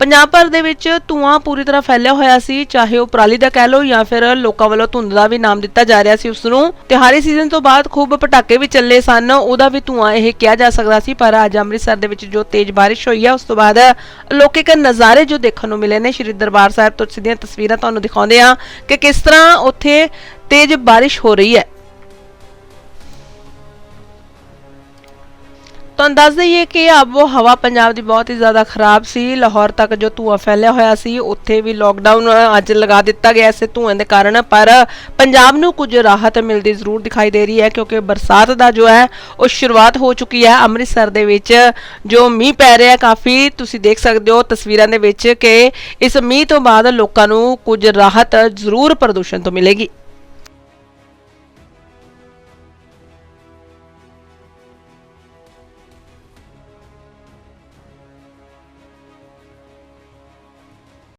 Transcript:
ਪੰਜਾਬ ਭਰ ਦੇ ਵਿੱਚ ਧੂਆਂ ਪੂਰੀ ਤਰ੍ਹਾਂ ਫੈਲਿਆ ਹੋਇਆ ਸੀ, ਚਾਹੇ ਉਹ ਪਰਾਲੀ ਦਾ ਕਹਿ ਲਓ ਜਾਂ ਫਿਰ ਲੋਕਾਂ ਵੱਲੋਂ ਧੁੰਦ ਦਾ ਵੀ ਨਾਮ ਦਿੱਤਾ ਜਾ ਰਿਹਾ ਸੀ ਉਸ ਨੂੰ ਤਿਉਹਾਰੀ ਸੀਜ਼ਨ ਤੋਂ ਬਾਅਦ ਖੂਬ ਪਟਾਕੇ ਵੀ ਚੱਲੇ ਸਨ, ਉਹਦਾ ਵੀ ਧੂਆਂ ਇਹ ਕਿਹਾ ਜਾ ਸਕਦਾ ਸੀ, ਪਰ ਅੱਜ ਅੰਮ੍ਰਿਤਸਰ ਦੇ ਵਿੱਚ ਜੋ ਤੇਜ਼ ਬਾਰਿਸ਼ ਹੋਈ ਹੈ ਉਸ ਤੋਂ ਬਾਅਦ ਲੋਕ ਨਜ਼ਾਰੇ ਜੋ ਦੇਖਣ ਨੂੰ ਮਿਲੇ ਨੇ, ਸ਼੍ਰੀ ਦਰਬਾਰ ਸਾਹਿਬ ਤੋਂ ਸਿੱਧੀਆਂ ਤਸਵੀਰਾਂ ਤੁਹਾਨੂੰ ਦਿਖਾਉਂਦੇ ਆ ਕਿ ਕਿਸ ਤਰ੍ਹਾਂ ਉੱਥੇ ਤੇਜ਼ ਬਾਰਿਸ਼ ਹੋ ਰਹੀ ਹੈ। ਤੁਹਾਨੂੰ ਦੱਸ ਦਈਏ ਕਿ ਆਬੋ ਹਵਾ ਪੰਜਾਬ ਦੀ ਬਹੁਤ ਹੀ ਜ਼ਿਆਦਾ ਖਰਾਬ ਸੀ। ਲਾਹੌਰ ਤੱਕ ਜੋ ਧੂਆਂ ਫੈਲਿਆ ਹੋਇਆ ਸੀ, ਉੱਥੇ ਵੀ ਲੋਕਡਾਊਨ ਅੱਜ ਲਗਾ ਦਿੱਤਾ ਗਿਆ ਇਸੇ ਧੂਆਂ ਦੇ ਕਾਰਨ। ਪਰ ਪੰਜਾਬ ਨੂੰ ਕੁਝ ਰਾਹਤ ਮਿਲਦੀ ਜ਼ਰੂਰ ਦਿਖਾਈ ਦੇ ਰਹੀ ਹੈ, ਕਿਉਂਕਿ ਬਰਸਾਤ ਦਾ ਜੋ ਹੈ, ਉਹ ਸ਼ੁਰੂਆਤ ਹੋ ਚੁੱਕੀ ਹੈ। ਅੰਮ੍ਰਿਤਸਰ ਦੇ ਵਿੱਚ ਜੋ ਮੀਂਹ ਪੈ ਰਿਹਾ ਕਾਫੀ ਤੁਸੀਂ ਦੇਖ ਸਕਦੇ ਹੋ ਤਸਵੀਰਾਂ ਦੇ ਵਿੱਚ ਕਿ ਇਸ ਮੀਂਹ ਤੋਂ ਬਾਅਦ ਲੋਕਾਂ ਨੂੰ ਕੁਝ ਰਾਹਤ ਜ਼ਰੂਰ ਪ੍ਰਦੂਸ਼ਣ ਤੋਂ ਮਿਲੇਗੀ।